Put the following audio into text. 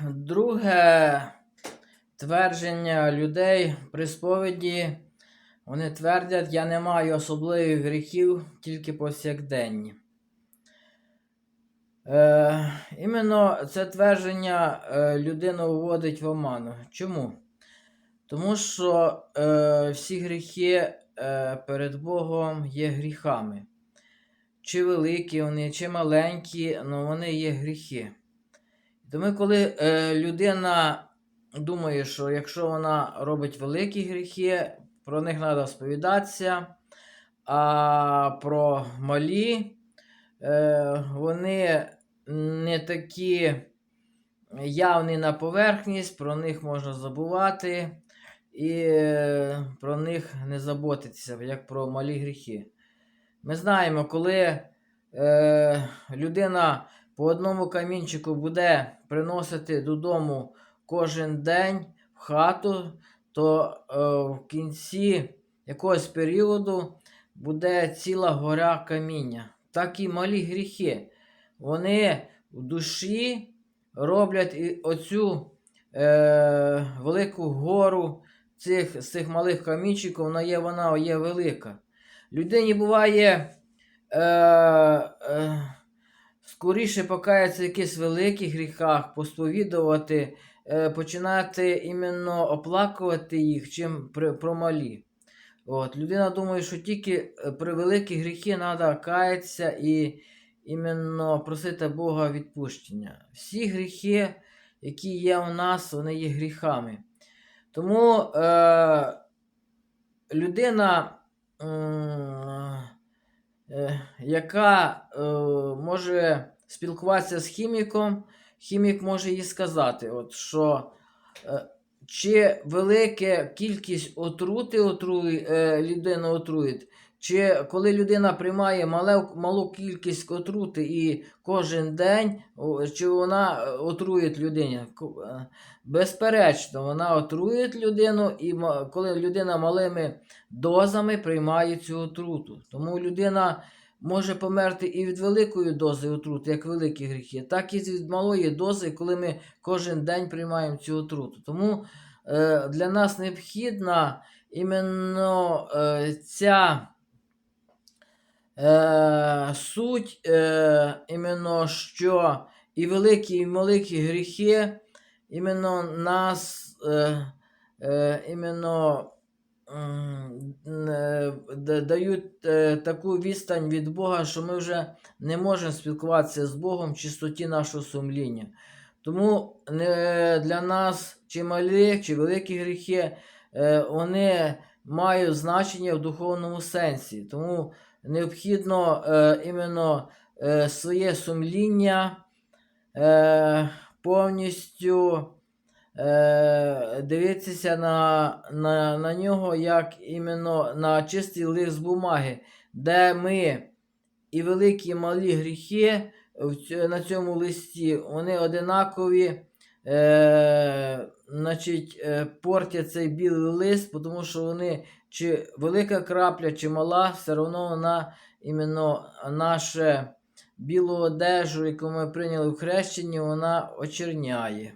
Друге твердження людей при сповіді. Вони твердять, я не маю особливих гріхів, тільки повсякденні. Е, іменно це твердження е, людину вводить в оману. Чому? Тому що е, всі гріхи е, перед Богом є гріхами. Чи великі вони, чи маленькі, але вони є гріхи. Тому коли е, людина думає, що якщо вона робить великі гріхи, про них треба сповідатися, а про малі е, вони не такі явні на поверхність, про них можна забувати і е, про них не заботитися, як про малі гріхи. Ми знаємо, коли е, людина по одному камінчику буде приносити додому кожен день в хату, то е, в кінці якогось періоду буде ціла гора каміння. Так і малі гріхи. Вони в душі роблять і оцю е, велику гору цих, з цих малих камінчиків, вона є, вона є велика. Людині буває е, е, скоріше покаятися в якихось великих гріхах, посповідувати, е, починати іменно оплакувати їх, чим про малі. От, людина думає, що тільки е, при великі гріхи треба каятися і іменно просити Бога відпущення. Всі гріхи, які є у нас, вони є гріхами. Тому е, людина, е, яка е, може спілкуватися з хіміком, хімік може їй сказати, от, що е, чи велика кількість отрути отрує, е, людину отруїть, чи коли людина приймає мале, малу кількість отрути і кожен день, чи вона отруїть людині? Е, Безперечно, вона отрує людину, і коли людина малими дозами приймає цю отруту. Тому людина може померти і від великої дози отрути, як великі гріхи, так і від малої дози, коли ми кожен день приймаємо цю отруту. Тому е, для нас необхідна іменно е, ця е, суть, е, іменно що і великі, і великі гріхи іменно нас е, е, іменно е, дають е, таку відстань від Бога, що ми вже не можемо спілкуватися з Богом в чистоті нашого сумління. Тому для нас чи малі, чи великі гріхи, е, вони мають значення в духовному сенсі. Тому необхідно е, іменно е, своє сумління е, повністю е, дивитися на, на, на нього як іменно на чистий лист бумаги, де ми і великі, і малі гріхи в на цьому листі, вони одинакові. Е, значить, е, портять цей білий лист, тому що вони чи велика крапля, чи мала, все одно вона іменно наше білу одежу, яку ми прийняли в хрещенні, вона очерняє.